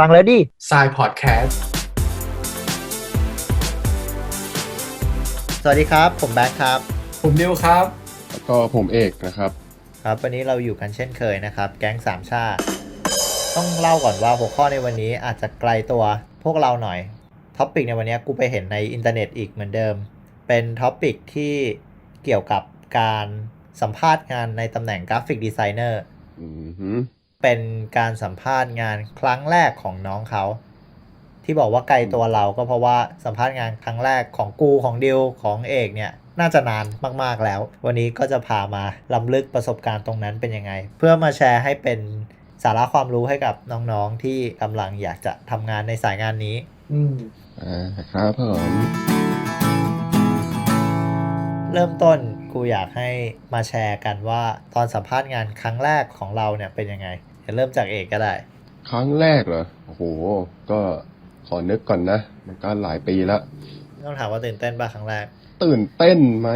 ฟังแล้วดิทรายพอดแคสต์ สวัสดีครับ ผมแบ็คครับ ผมนิวครับ แล้วก็ผมเอกนะครับ ครับ วันนี้เราอยู่กันเช่นเคยนะครับ แก๊งสามชาติ ต้องเล่าก่อนว่าหัวข้อในวันนี้อาจจะไกลตัวพวกเราหน่อย ท็อปิกในวันนี้กูไปเห็นในอินเทอร์เน็ตอีกเหมือนเดิม เป็นท็อปิกที่เกี่ยวกับการสัมภาษณ์งานในตำแหน่งกราฟิกดีไซเนอร์อือหือ เป็นการสัมภาษณ์งานครั้งแรกของน้องเขา ที่บอกว่าไกลตัวเราก็เพราะว่าสัมภาษณ์งานครั้งแรกของกูของดิวของเอกเนี่ยน่าจะนานมากๆแล้ว วันนี้ก็จะพามาลำลึกประสบการณ์ตรงนั้นเป็นยังไง เพื่อมาแชร์ให้เป็นสาระความรู้ให้กับน้องๆที่กำลังอยากจะทำงานในสายงานนี้ อืมอ่าครับผมเริ่มต้นกูอยากให้มาแชร์กันว่าตอนสัมภาษณ์งานครั้งแรกของเราเนี่ยเป็นยังไง เดี๋ยวเริ่มจากเอกก็ได้ ครั้งแรกเหรอ โอ้โห ก็ขอนึกก่อนนะ มันก็หลายปีแล้วต้องถามว่าตื่นเต้นป่ะครั้งแรก ตื่นเต้นไหม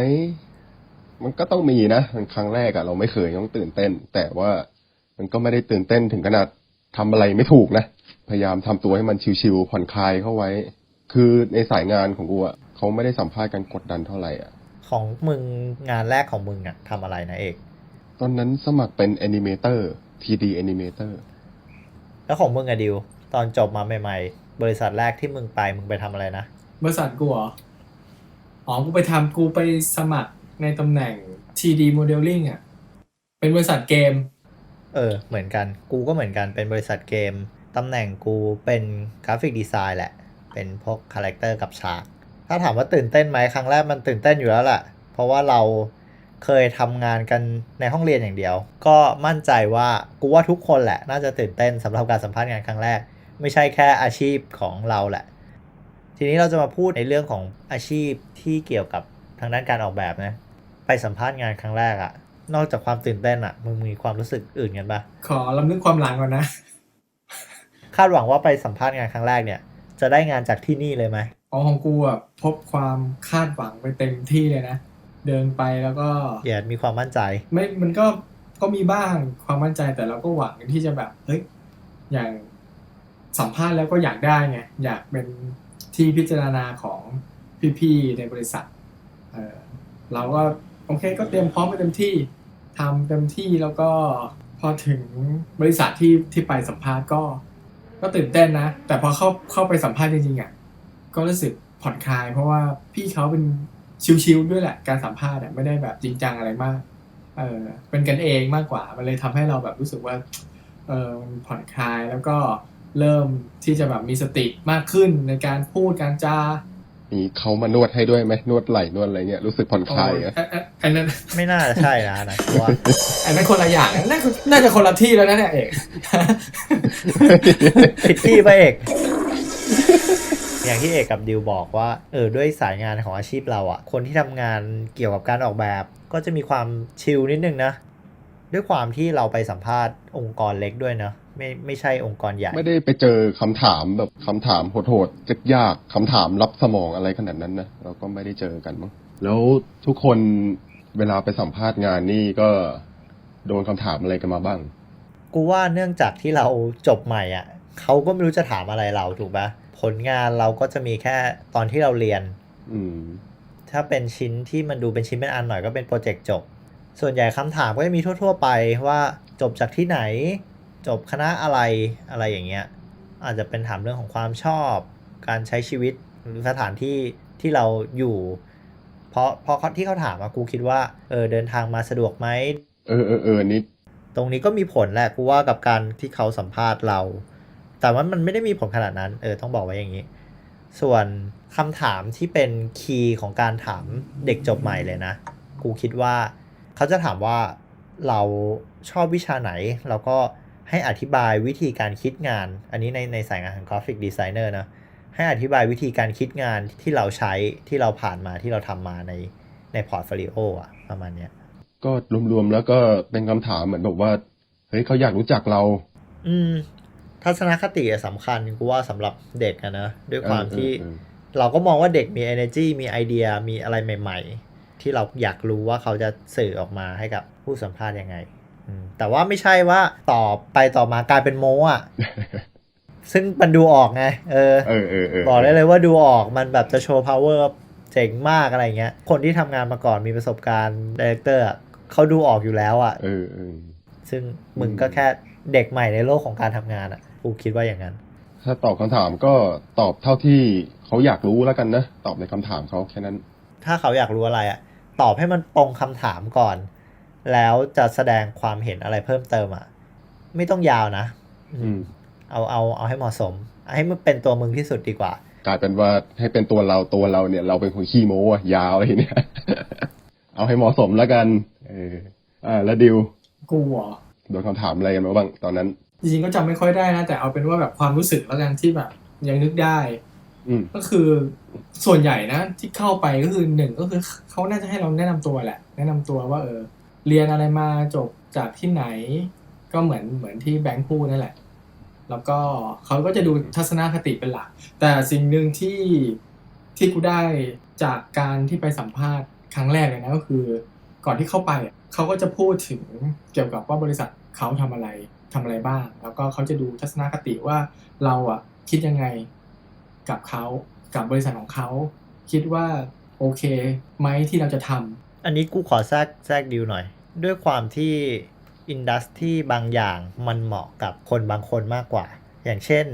มันก็ต้องมีนะมันครั้งแรกอะเราไม่เคยต้องตื่นเต้น แต่ว่ามันก็ไม่ได้ตื่นเต้นถึงขนาดทำอะไรไม่ถูกนะ พยายามทำตัวให้มันชิวๆผ่อนคลายเข้าไว้ คือในสายงานของกูอะเขาไม่ได้สัมภาษณ์กันกดดันเท่าไหร่อะของมึงงานแรกของมึงอะทำอะไรนะเอก ตอนนั้นสมัครเป็นแอนิเมเตอร์ 3D แอนิเมเตอร์แล้วของมึงอะดิว ตอนจบมาใหม่ๆ บริษัทแรกที่มึงไปมึงไปทำอะไรนะ บริษัทกูเหรอ อ๋อ กูไปทำกูไปสมัครในตำแหน่ง TD Modeling อะเป็นบริษัทเกม เออ เหมือนกัน กูก็เหมือนกันเป็นบริษัทเกม ตำแหน่งกูเป็นกราฟิกดีไซน์แหละ เป็นพวกคาแรคเตอร์กับฉาก ถ้าถามว่าตื่นเต้นไหมครั้งแรกมันตื่นเต้นอยู่แล้วแหละเพราะว่าเรา เคยทำงานกันในห้องเรียนอย่างเดียว ก็มั่นใจว่ากูว่าทุกคนแหละ น่าจะตื่นเต้นสำหรับการสัมภาษณ์งานครั้งแรก ไม่ใช่แค่อาชีพของเราแหละ ทีนี้เราจะมาพูดในเรื่องของอาชีพที่เกี่ยวกับทางด้านการออกแบบนะ ไปสัมภาษณ์งานครั้งแรกอะนอกจากความตื่นเต้นอะมึงมีความรู้สึกอื่นกันปะขอลำลึกความหลังก่อนนะ คาดหวังว่าไปสัมภาษณ์งานครั้งแรกเนี่ย จะได้งานจากที่นี่เลยไหมอ๋อของกูอะพบความคาดหวังไปเต็มที่เลยนะ เดินไปแล้วก็อย่ามีความมั่นใจ ไม่มันก็ก็มีบ้างความมั่นใจแต่เราก็หวังที่จะแบบเฮ้ยอย่างสัมภาษณ์แล้วก็อยากได้ไงอยากเป็นที่พิจารณาของพี่ๆในบริษัทเออเราก็โอเคก็เตรียมพร้อมไปเต็มที่ทำเต็มที่แล้วก็พอถึงบริษัทที่ที่ไปสัมภาษณ์ก็ ก็ตื่นเต้นนะ แต่พอเข้าเข้าไปสัมภาษณ์จริงๆอะก็รู้สึกผ่อนคลาย เพราะว่าพี่เขาเป็น ชิลๆด้วยแหละการสัมภาษณ์อะไม่ได้แบบจริงจังอะไรมาก เออเป็นกันเองมากกว่า มันเลยทำให้เราแบบรู้สึกว่าเออมันผ่อนคลายแล้วก็เริ่มที่จะแบบมีสติมากขึ้นในการพูดการจามีเขามานวดให้ด้วยไหมนวดไหล่นวดอะไรเงี้ยรู้สึกผ่อนคลายโอ้ยอะอันอันอันนั้นไม่น่าจะใช่นะนะกูว่าอันนั้นคนละอย่างนะน่าน่าจะคนละที่แล้วนะเนี่ยเอกผิดที่ปะเอก อย่างที่เอกกับดิวบอกว่าเออด้วยสายงานของอาชีพเราอะคนที่ทำงานเกี่ยวกับการออกแบบ ก็จะมีความชิลนิดนึงนะ ด้วยความที่เราไปสัมภาษณ์องค์กรเล็กด้วยเนอะไม่ไม่ใช่องค์กรใหญ่ ไม่ได้ไปเจอคำถามแบบคำถามโหดๆยากๆคำถามรับสมองอะไรขนาดนั้นนะเราก็ไม่ได้เจอกันมั้งแล้วทุกคนเวลาไปสัมภาษณ์งานนี่ก็โดนคำถามอะไรกันมาบ้าง กูว่าเนื่องจากที่เราจบใหม่อะเขาก็ไม่รู้จะถามอะไรเราถูกปะ ผลงานเราก็จะมีแค่ตอนที่เราเรียน อืม ถ้าเป็นชิ้นที่มันดูเป็นชิ้นเป็นอันหน่อยก็เป็นโปรเจกต์จบ ส่วนใหญ่คำถามก็จะมีทั่ว ๆ ไปว่าจบจากที่ไหน จบคณะอะไรอะไรอย่างเงี้ย อาจจะเป็นถามเรื่องของความชอบ การใช้ชีวิตหรือสถานที่ที่เราอยู่ เพราะเพราะเขาที่เขาถามอะกูคิดว่าเออเดินทางมาสะดวกไหมเออเออเออนี่ตรงนี้ก็มีผลแหละกูว่ากับการที่เขาสัมภาษณ์เรา แต่ว่ามันไม่ได้มีผลขนาดนั้น เออต้องบอกไว้อย่างนี้ ส่วนคำถามที่เป็นคีย์ของการถามเด็กจบใหม่เลยนะ กูคิดว่าเขาจะถามว่าเราชอบวิชาไหน แล้วก็ให้อธิบายวิธีการคิดงาน อันนี้ในในสายงานของกราฟิกดีไซเนอร์นะ ให้อธิบายวิธีการคิดงานที่เราใช้ที่เราผ่านมาที่เราทำมาในในพอร์ตโฟลิโออะประมาณเนี้ย ก็รวมๆแล้วก็เป็นคำถามเหมือนแบบว่า เฮ้ยเขาอยากรู้จักเรา อืม ทัศนคติอะสำคัญกูว่าสำหรับเด็กอะนะด้วยความที่เออเออเราก็มองว่าเด็กมี energy มีไอเดียมีอะไรใหม่ ๆ ที่เราอยากรู้ว่าเขาจะสื่อออกมาให้กับผู้สัมภาษณ์ยังไงอืมแต่ว่าไม่ใช่ว่าตอบไปต่อบมากลายเป็นโมอะซึ่งมันดูออกไงเออเออเออเออ บอกได้เลยว่าดูออกมันแบบจะโชว์ power เจ๋งมากอะไรเงี้ย คนที่ทำงานมาก่อนมีประสบการณ์ดีเรคเตอร์เขาดูออกอยู่แล้วอะ่ะเออเออซึ่งมึงก็แค่เด็กใหม่ในโลกของการทำงานอะ่ะ กูคิดว่าอย่างนั้น ถ้าตอบคำถามก็ตอบเท่าที่เขาอยากรู้แล้วกันนะ ตอบในคำถามเขาแค่นั้น ถ้าเขาอยากรู้อะไรอะ่ะตอบให้มันตรงคำถามก่อน แล้วจะแสดงความเห็นอะไรเพิ่มเติมอะ่ะไม่ต้องยาวนะอืม เอาเอาเอาให้เหมาะสม ให้มันเป็นตัวมึงที่สุดดีกว่ากลายเป็นว่าให้เป็นตัวเราตัวเราเนี่ย เราเป็นคนขี้โม้อะยาวอะไรเนี่ย เอาให้เหมาะสมแล้วกัน เอออ่าแล้วดิวกูเหรอโดนคำถามอะไรกันมาบ้างตอนนั้น จริงๆก็จำไม่ค่อยได้นะ แต่เอาเป็นว่าแบบความรู้สึกแล้วกันที่แบบยังนึกได้อืมก็คือส่วนใหญ่นะ ที่เข้าไปก็คือหนึ่งก็คือเขาน่าจะให้เราแนะนำตัวแหละ แนะนำตัวว่า เออ เรียนอะไรมาจบจากที่ไหน ก็เหมือนเหมือนที่แบงค์พูดนั่นแหละ แล้วก็เขาก็จะดูทัศนคติเป็นหลัก แต่สิ่งหนึ่งที่ที่กูได้จากการที่ไปสัมภาษณ์ครั้งแรกเลยนะก็คือ ก่อนที่เข้าไปอะเขาก็จะพูดถึงเกี่ยวกับว่าบริษัทเขาทำอะไร ทำอะไรบ้าง แล้วก็เขาจะดูทัศนคติว่าเราอะคิดยังไงกับเขากับบริษัทของเขาคิดว่าโอเคไหมที่เราจะทำอันนี้กูขอแทรกแทรกดิวหน่อย ด้วยความที่อินดัสที่บางอย่างมันเหมาะกับคนบางคนมากกว่า อย่างเช่น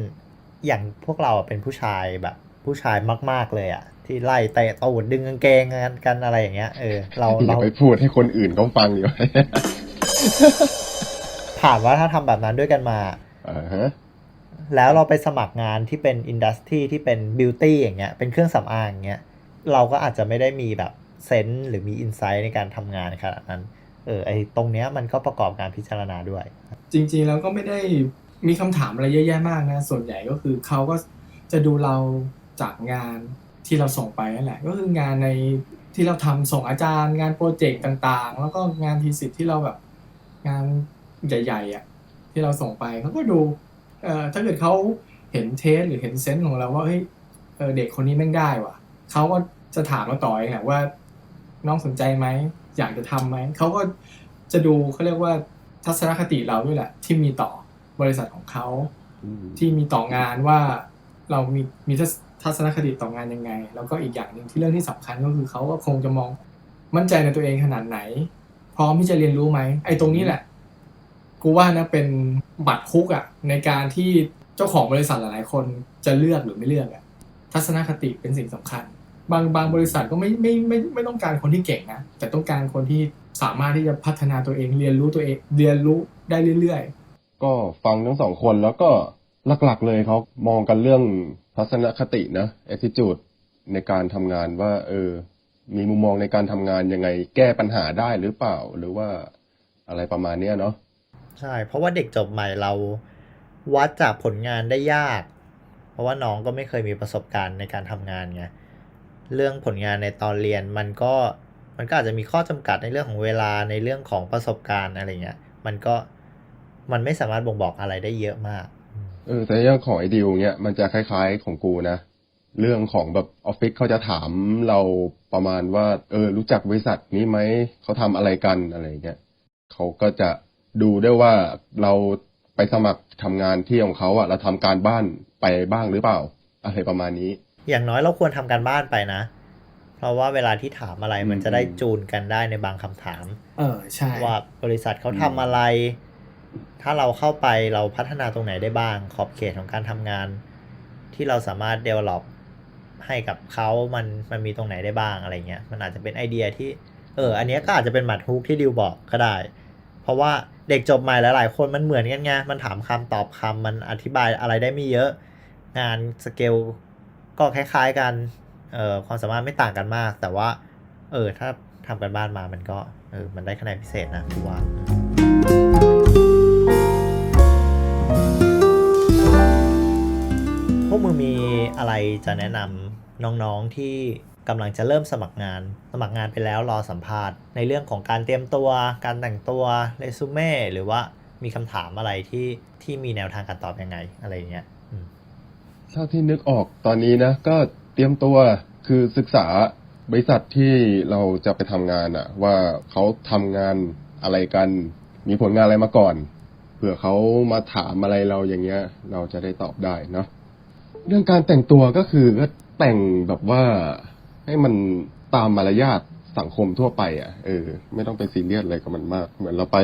อย่างพวกเราเป็นผู้ชายแบบผู้ชายมาก ๆ เลยอะที่ไล่เตะตูดดึงกางเกงกันกันอะไรอย่างเงี้ยเออเราอย่าเราไปพูดให้คนอื่นเขาฟังอยู่ ถามว่าถ้าทำแบบนั้นด้วยกันมาอ่าฮะแล้วเราไปสมัครงานที่เป็นอินดัสทรีที่เป็นบิวตี้อย่างเงี้ยเป็นเครื่องสำอางอย่างเงี้ยเราก็อาจจะไม่ได้มีแบบเซนส์หรือมีอินไซต์ในการทำงานขนาดนั้นเออไอตรงเนี้ยมันก็ประกอบการพิจารณาด้วย จริงๆแล้วก็ไม่ได้มีคำถามอะไรเยอะแยะมากนะ ส่วนใหญ่ก็คือเขาก็จะดูเราจากงานที่เราส่งไปนั่นแหละ ก็คืองานในที่เราทำส่งอาจารย์ งานโปรเจกต์ต่างๆ แล้วก็งานทีสิทธิ์ที่เราแบบงาน ใหญ่ๆอะที่เราส่งไปเขาก็ดูเอ่อถ้าเกิดเขาเห็นเทสหรือเห็นเซนส์ของเราว่าเฮ้ยเออเด็กคนนี้แม่งได้ว่ะเขาก็จะถามเราต่อเองแหละว่า น้องสนใจไหมอยากจะทำไหมเขาก็จะดูเขาเรียกว่าทัศนคติเราด้วยแหละ ที่มีต่อบริษัทของเขาอืมที่มีต่องานว่าเรามีมีทัศทัศนคติต่องานยังไง แล้วก็อีกอย่างหนึ่งที่เรื่องที่สำคัญก็คือเขาก็คงจะมองมั่นใจในตัวเองขนาดไหน พร้อมที่จะเรียนรู้ไหมไอ้ตรงนี้แหละ กูว่านะเป็นบัตรคุกอะในการที่เจ้าของบริษัทหลายๆ คนจะเลือกหรือไม่เลือกอะทัศนคติเป็นสิ่งสำคัญ บางบางบริษัทก็ไม่ไม่ไม่ไม่ต้องการคนที่เก่งนะ แต่ต้องการคนที่สามารถที่จะพัฒนาตัวเองเรียนรู้ตัวเองเรียนรู้ได้เรื่อยๆ ก็ฟังทั้งสองคนแล้วก็หลักๆเลยเขามองกันเรื่องทัศนคตินะ attitude ในการทำงานว่าเออมีมุมมองในการทำงานยังไง แก้ปัญหาได้หรือเปล่า หรือว่าอะไรประมาณเนี้ยเนาะ ใช่ เพราะว่าเด็กจบใหม่เราวัดจากผลงานได้ยาก เพราะว่าน้องก็ไม่เคยมีประสบการณ์ในการทำงานไงเรื่องผลงานในตอนเรียนมันก็มันก็อาจจะมีข้อจำกัดในเรื่องของเวลาในเรื่องของประสบการณ์อะไรเงี้ย มันก็มันไม่สามารถบ่งบอกอะไรได้เยอะมากเออแต่เรื่องของไอเดิวเนี้ยมันจะคล้าย ๆของกูนะเรื่องของแบบออฟฟิศเขาจะถามเราประมาณว่า เออ รู้จักบริษัทนี้ไหมเขาทำอะไรกันอะไรเงี้ยเขาก็จะ ดูได้วยว่าเราไปสมัครทำงานที่ของเขาอะเราทำการบ้านไปบ้างหรือเปล่า อะไรประมาณนี้ อย่างน้อยเราควรทำการบ้านไปนะ เพราะว่าเวลาที่ถามอะไรมันจะได้จูนกันได้ในบางคำถาม เออใช่ว่าบริษัทเขาทำอะไร ถ้าเราเข้าไปเราพัฒนาตรงไหนได้บ้าง ขอบเขตของการทำงาน ที่เราสามารถ develop ให้กับเขามันมันมีตรงไหนได้บ้างอะไรเงี้ย มันอาจจะเป็นไอเดียที่ เออ อันเนี้ยก็อาจจะเป็นหมัดฮุกที่ดิวบอกก็ได้ เพราะว่า เด็กจบใหม่หลายๆ คนมันเหมือนกันไงมันถามคำตอบคำมันอธิบายอะไรได้ไม่เยอะ งานสเกลก็คล้ายๆกันเอ่อความสามารถไม่ต่างกันมาก แต่ว่า เออถ้าทำกันบ้านมามันก็เออมันได้คะแนนพิเศษนะกูว่าพวกมึงมีอะไรจะแนะนำน้องๆที่ กำลังจะเริ่มสมัครงาน สมัครงานไปแล้วรอสัมภาษณ์ ในเรื่องของการเตรียมตัว การแต่งตัวเรซูเม่หรือว่ามีคำถามอะไรที่ที่มีแนวทางการตอบยังไงอะไรเงี้ยเท่าที่นึกออกตอนนี้นะ ก็เตรียมตัวคือศึกษาบริษัทที่เราจะไปทำงานอะว่าเขาทำงานอะไรกัน มีผลงานอะไรมาก่อนเผื่อเขามาถามอะไรเราอย่างเงี้ย เราจะได้ตอบได้เนาะเรื่องการแต่งตัวก็คือก็แต่งแบบว่า ให้มันตามมารยาทสังคมทั่วไป อะ เออ ไม่ต้องไปซีเรียสอะไรกับมันมาก เหมือนเราไป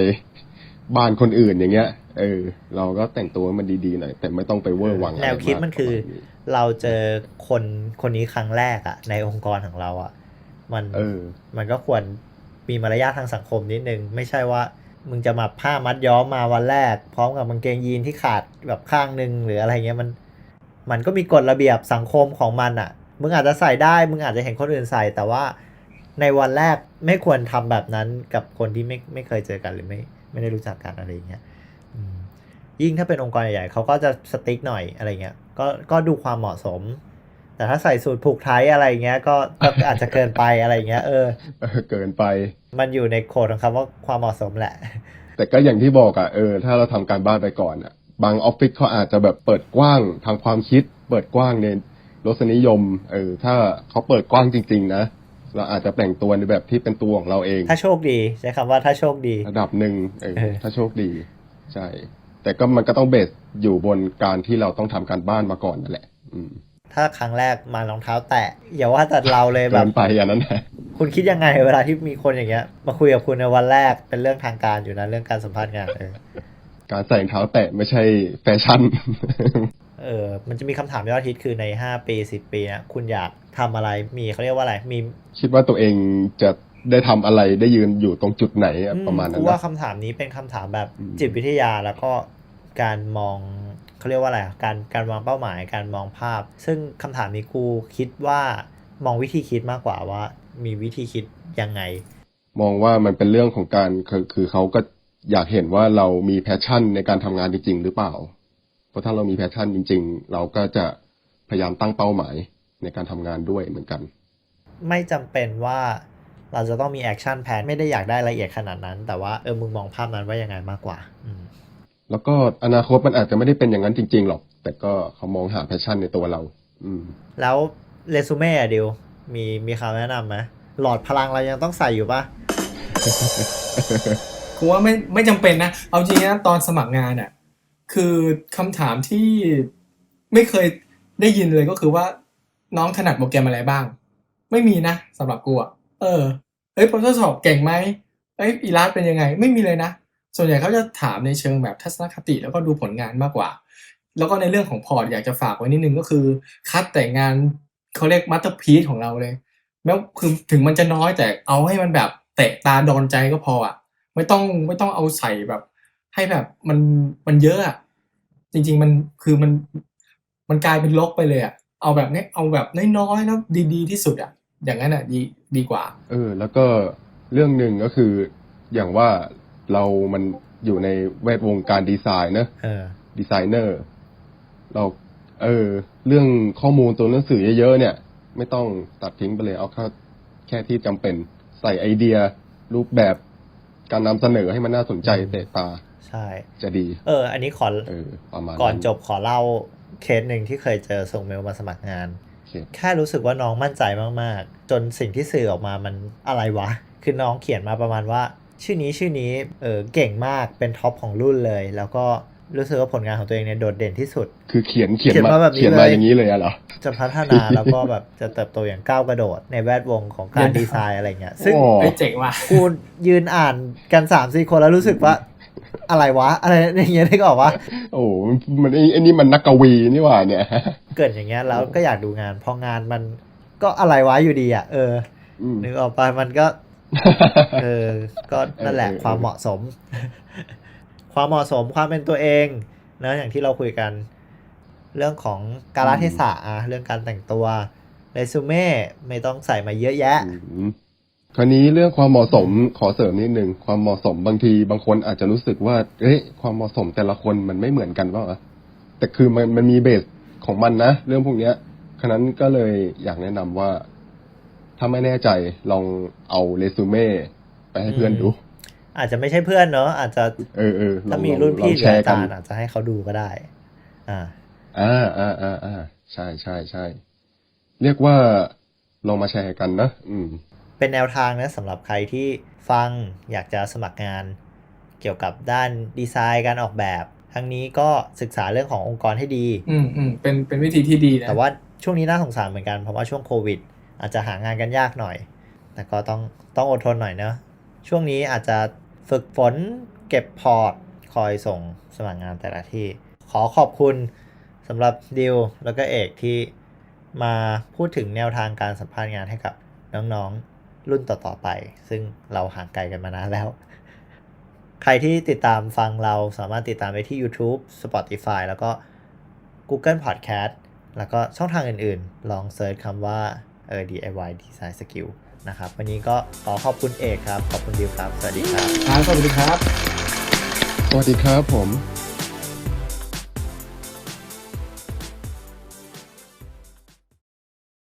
บ้านคนอื่นอย่างเงี้ย เออ เราก็แต่งตัวให้มันดีๆหน่อย แต่ไม่ต้องไปเวอร์วังอะไรแนวคิดากมันคือประาณนี้เราเจอคนคนนี้ครั้งแรกอะในองค์กรของเราอะมันเออ มันก็ควรมีมารยาททางสังคมนิดนึง ไม่ใช่ว่า มึงจะมาผ้ามัดย้อมมาวันแรก พร้อมกับกางเกงยีนที่ขาดแบบข้างหนึ่งหรืออะไรเงี้ยมัน มันก็มีกฎระเบียบสังคมของมันอะ มึงอาจจะใส่ได้ มึงอาจจะเห็นคนอื่นใส่ แต่ว่าในวันแรกไม่ควรทำแบบนั้นกับคนที่ไม่ไม่เคยเจอกันหรือไม่ไม่ได้รู้จักกันอะไรอย่างเงี้ยอืมยิ่งถ้าเป็นองค์กรใหญ่ๆเขาก็จะสติ๊กหน่อยอะไรเงี้ย ก็ก็ดูความเหมาะสม แต่ถ้าใส่สูทผูกไทยอะไรเงี้ย ก็ก็อาจจะเกินไปอะไรเงี้ยเออเออ เกินไป มันอยู่ในโคดของคำว่าความเหมาะสมแหละ แต่ก็อย่างที่บอกอะเออถ้าเราทำการบ้านไปก่อนอะบางออฟฟิศเขาอาจจะแบบเปิดกว้างทางความคิด เปิดกว้างใน รสนิยม เออ ถ้าเขาเปิดกว้างจริง ๆ นะ เราอาจจะแต่งตัวในแบบที่เป็นตัวของเราเอง ถ้าโชคดีใช้คำว่าถ้าโชคดี ระดับหนึ่งเออเออถ้าโชคดี ใช่ แต่ก็มันก็ต้องเบสอยู่บนการที่เราต้องทำการบ้านมาก่อนนั่นแหละ อืมถ้าครั้งแรกมารองเท้าแตะอย่าว่าแต่เราเลยแบเกิบนไปอันนั้นนะคุณคิดยังไงเวลาที่มีคนอย่างเงี้ย มาคุยกับคุณในวันแรกเป็นเรื่องทางการอยู่นะเรื่องการสัมภาษณ์งานเออการใส่รองเท้าแตะไม่ใช่แฟชั่น เออมันจะมีคำถามยอดฮิตคือในห้าปีสิบปีนะคุณอยากทำอะไรมีเขาเรียกว่าอะไรมี คิดว่าตัวเองจะได้ทำอะไรได้ยืนอยู่ตรงจุดไหนอะประมาณนั้กูนว่านะคำถามนี้เป็นคำถามแบบอืมจิตวิทยาแล้วก็การมองเขาเรียกว่าอะไรอะการการวางเป้าหมายการมองภาพ ซึ่งคำถามนี้กูคิดว่ามองวิธีคิดมากกว่าว่า มีวิธีคิดยังไง มองว่ามันเป็นเรื่องของการคือคือเขาก็อยากเห็นว่าเรามีแพชชั่นในการทำงานจริง ๆ หรือเปล่าเพ ราะถ้าเรามีแพชชั่นจริง ๆ เราก็จะพยายามตั้งเป้าหมายในการทำงานด้วยเหมือนกัน ไม่จำเป็นว่าเราจะต้องมีแอคชั่นแพนไม่ได้อยากได้ละเอียดขนาดนั้น แต่ว่าเออมึงมองภาพนั้นว่ายังไงมากกว่าอืมแล้วก็อนาคตมันอาจจะไม่ได้เป็นอย่างนั้นจริง ๆ หรอก แต่ก็เขามองหาแพชชั่นในตัวเรา อืม แล้วเรซูเม่อะดิวมีมีคำแนะนำไหมหลอดพลังเรายังต้องใส่อยู่ปะกูว่าไม่ไม่จำเป็นนะ เอาจริงนะตอนสมัครงานอะ คือคำถามที่ไม่เคยได้ยินเลยก็คือว่า น้องถนัดโปรแกรมอะไรบ้าง ไม่มีนะสำหรับกูอะเออเอ้ย Photoshop เก่งไหมเอ้ยอีลาสเป็นยังไง ไม่มีเลยนะ ส่วนใหญ่เขาจะถามในเชิงแบบทัศนคติแล้วก็ดูผลงานมากกว่า แล้วก็ในเรื่องของพอร์ตอยากจะฝากไว้นิดนึงก็คือ คัดแต่งานเขาเรียกมัตเตอร์พีซของเราเลยแม้คือถึงมันจะน้อยแต่เอาให้มันแบบเตะตาโดนใจก็พออะไม่ต้องไม่ต้องเอาใส่แบบ ให้แบบมันมันเยอะอะจริง ๆ มันคือมันมันกลายเป็นลกไปเลยอะเอาแบบนี้เอาแบบน้อยๆแล้วดีๆที่สุดอะอย่างนั้นอะดีดีกว่า เออ แล้วก็เรื่องหนึ่งก็คืออย่างว่าเรามันอยู่ในแวดวงการดีไซน์เนอะเออดีไซเนอร์ เรา เออ เรื่องข้อมูลตัวหนังสือเยอะๆเนี่ย ไม่ต้องตัดทิ้งไปเลยเอาแค่แค่ที่จำเป็น ใส่ไอเดีย รูปแบบการนำเสนอให้มันน่าสนใจอืมเตะตาใช่ จะดี เออ อันนี้ขอเออประมาณก่อนจบขอเล่าเคสหนึ่งที่เคยเจอส่งเมลมาสมัครงานโอเคแค่รู้สึกว่าน้องมั่นใจมากๆ จนสิ่งที่สื่อออกมามันอะไรวะ คือน้องเขียนมาประมาณว่า ชื่อนี้ชื่อนี้เออเก่งมากเป็นท็อปของรุ่นเลย แล้วก็รู้สึกว่าผลงานของตัวเองเนี่ยโดดเด่นที่สุด คือเขียนเขียนเขียนมามาแบบนี้เขียนมาเลยอย่างนี้เลยอะเหรอ จะพัฒนาแล้วก็แบบจะเติบโตอย่างก้าวกระโดดในแวดวงของการดีไซน์อะไรเงี้ย ซึ่งโอ้เฮ้ยเจ๋งว่ะกูยืนอ่านกันสามสี่คนแล้วรู้สึกว่า อะไรวะ อะไรอย่างเงี้ยได้ก็บอกว่า โอ้มันมันไอ้ไอ้นี่มันนักกวีนี่หว่าเนี่ย เกิดอย่างเงี้ยแล้วก็อยากดูงาน พองานมันก็อะไรวะอยู่ดีอะ เอออืมนึกออกไปมันก็ เออ ก็นั่นแหละเออเออความเหมาะสม ความเหมาะสมความเป็นตัวเองนะอย่างที่เราคุยกัน เรื่องของกาลเทศะอะเรื่องการแต่งตัวเรซูเม่ไม่ต้องใส่มาเยอะแยะอืม คราวนี้เรื่องความเหมาะสมขอเสริมนิดนึงความเหมาะสมบางทีบางคนอาจจะรู้สึกว่าเอ้ยความเหมาะสมแต่ละคนมันไม่เหมือนกันว่าวะแต่คือมันมันมีเบสของมันนะเรื่องพวกเนี้ยฉะนั้นก็เลยอยากแนะนำว่า ถ้าไม่แน่ใจลองเอาเรซูเม่ไปให้เพื่อนดู อาจจะไม่ใช่เพื่อนเนอะอาจจะเออเออลถ้าองมีลองรุ่นพี่ลองหแชรืออาร์กัจานรย์อาจจะให้เขาดูก็ได้ อ่า อ่าอ่าอ่าอ่าใช่ใช่ใช่เรียกว่าลองมาแชร์กันนะอืม เป็นแนวทางนะสำหรับใครที่ฟังอยากจะสมัครงาน เกี่ยวกับด้านดีไซน์การออกแบบทั้งนี้ก็ศึกษาเรื่องขององค์กรให้ดี อืมอืมเป็นเป็นวิธีที่ดีนะแต่ว่าช่วงนี้น่าสงสารเหมือนกันเพราะว่าช่วงโควิด อาจจะหางานกันยากหน่อย แต่ก็ต้องต้องอดทนหน่อยเนอะช่วงนี้อาจจะฝึกฝนเก็บพอร์ตคอยส่งสมัครงานแต่ละที่ ขอขอบคุณสำหรับดิวแล้วก็เอกที่มาพูดถึงแนวทางการสัมภาษณ์งานให้กับน้องๆ รุ่นต่อๆไป ซึ่งเราห่างไกลกันมานานแล้ว ใครที่ติดตามฟังเราสามารถติดตามไปที่ YouTube Spotify แล้วก็ Google Podcast แล้วก็ช่องทางอื่นๆ ลองเซิร์ชคำว่าเออ DIY Design Skill นะครับ วันนี้ก็ขอขอบคุณเอกครับ ขอบคุณดิวครับ สวัสดีครับ ครับ สวัสดีครับ สวัสดีครับผม